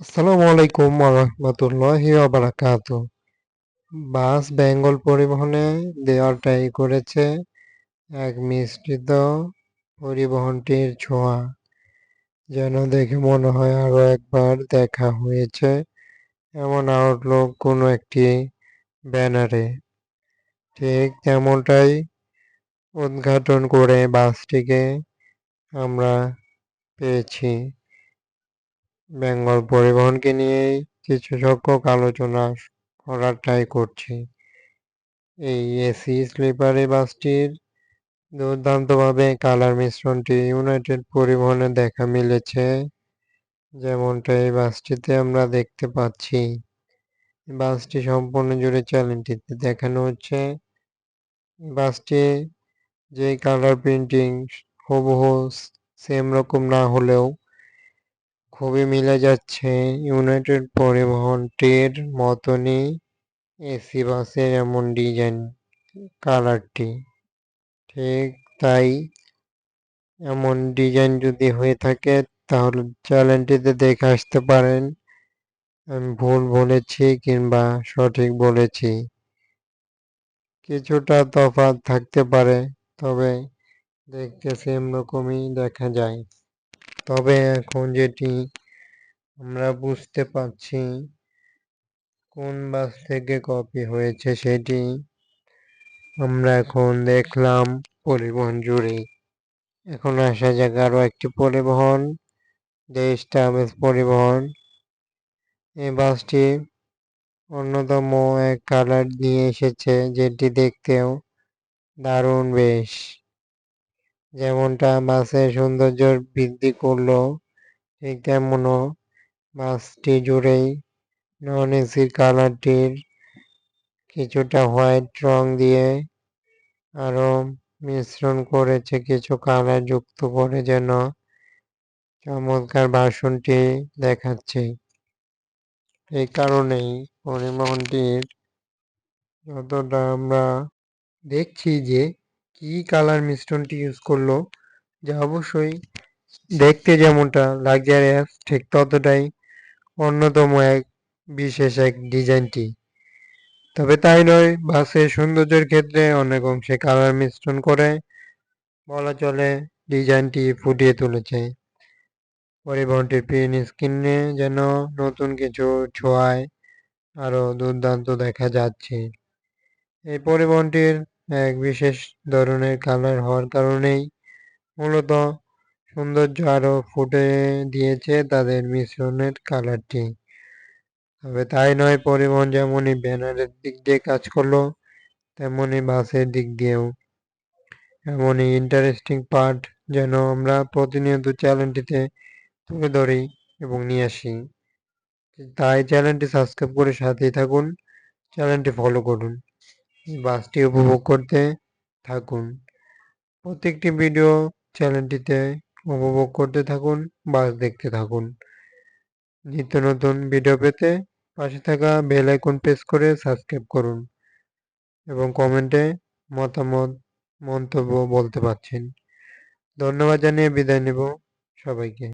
আসসালামু আলাইকুম রহমতুল্লাহি বারাকাত বাস বেঙ্গল পরিবহনে দেওয়ার ট্রাই করেছে এক মিশ্রিত পরিবহনটির ছোঁয়া। যেন দেখে মনে হয় আরও একবার দেখা হয়েছে এমন আউটলুক কোনো একটি ব্যানারে। ঠিক তেমনটাই উদ্ঘাটন করে বাসটিকে আমরা পেয়েছি। বেঙ্গল পরিবহনকে নিয়েই কিছু সংখ্যক আলোচনা করার ট্রাই করছি। এই এসি স্লিপারে বাসটির দুর্দান্তভাবে কালার মিশ্রণটি ইউনাইটেড পরিবহনে দেখা মিলেছে, যেমনটা এই বাসটিতে আমরা দেখতে পাচ্ছি। বাসটি সম্পূর্ণ জুড়ে চ্যানেলটিতে দেখানো হচ্ছে। বাসটি যে কালার প্রিন্টিং হুবহু সেম রকম না হলেও খুবই মিলে যাচ্ছে। ইউনাইটেড পরিবহনটির মতনই এসি বাসের এমন ডিজাইন কালারটি, ঠিক তাই এমন ডিজাইন যদি হয়ে থাকে তাহলে চ্যানেলটিতে দেখে আসতে পারেন। আমি ভুল বলেছি কিংবা সঠিক বলেছি। কিছুটা তফাৎ থাকতে পারে, তবে দেখতে সেম রকমই দেখা যায়। তবে এখন যেটি আমরা বুঝতে পারছি, কোন বাস থেকে কপি হয়েছে সেটি আমরা এখন দেখলাম পরিবহন জুড়ে। এখন আসা যাক আরও একটি পরিবহন দেশ ট্রাভেলস পরিবহন। এই বাসটি অন্যতম এক কালার নিয়ে এসেছে, যেটি দেখতেও দারুণ বেশ। যেমনটা বাসের সৌন্দর্য বৃদ্ধি করল, ঠিক তেমনও বাসটি জুড়েই নন এসির কালারটির কিছুটা হোয়াইট রং দিয়ে আরও মিশ্রণ করেছে, কিছু কালার যুক্ত করে যেন চমৎকার বাসনটি দেখাচ্ছে। এই কারণেই পরিবহনটির যতটা আমরা দেখছি যে কি কালার মিশ্রণটি ইউজ করল, যা অবশ্যই দেখতে যেমনটা লাক্সারিয়াস ঠিক ততটাই অন্যতম এক বিশেষ এক ডিজাইনটি। তবে তাই নয়, বাসের সৌন্দর্যের ক্ষেত্রে অনেক অংশে কালার মিশ্রণ করে বলা চলে ডিজাইনটি ফুটিয়ে তুলেছে। পরিবহনটির পিন স্ক্রিনে যেন নতুন কিছু ছোঁয়ায় আরও দুর্দান্ত দেখা যাচ্ছে। এই পরিবহনটির এক বিশেষ ধরনের কালার হওয়ার কারণেই মূলত সৌন্দর্য আরও ফুটে দিয়েছে তাদের মিশ্রণের কালারটি তবে তাই নয়, পরিবহন যেমনই ব্যানারের দিক দিয়ে কাজ করল তেমনই বাসের দিক দিয়েও। এমনই ইন্টারেস্টিং পার্ট যেন আমরা প্রতিনিয়ত চ্যানেলটিতে তুলে ধরি এবং নিয়ে আসি। তাই চ্যানেলটি সাবস্ক্রাইব করে সাথেই থাকুন চ্যানেলটি ফলো করুন। বাসটি উপভোগ করতে থাকুন। প্রত্যেকটি ভিডিও চ্যানেলটিতে উপভোগ করতে থাকুন, বাস দেখতে থাকুন। নিত্য নতুন ভিডিও পেতে পাশে থাকা বেল আইকন প্রেস করে সাবস্ক্রাইব করুন এবং কমেন্টে মতামত, মন্তব্য বলতে পারছেন। ধন্যবাদ জানিয়ে বিদায় নেব সবাইকে।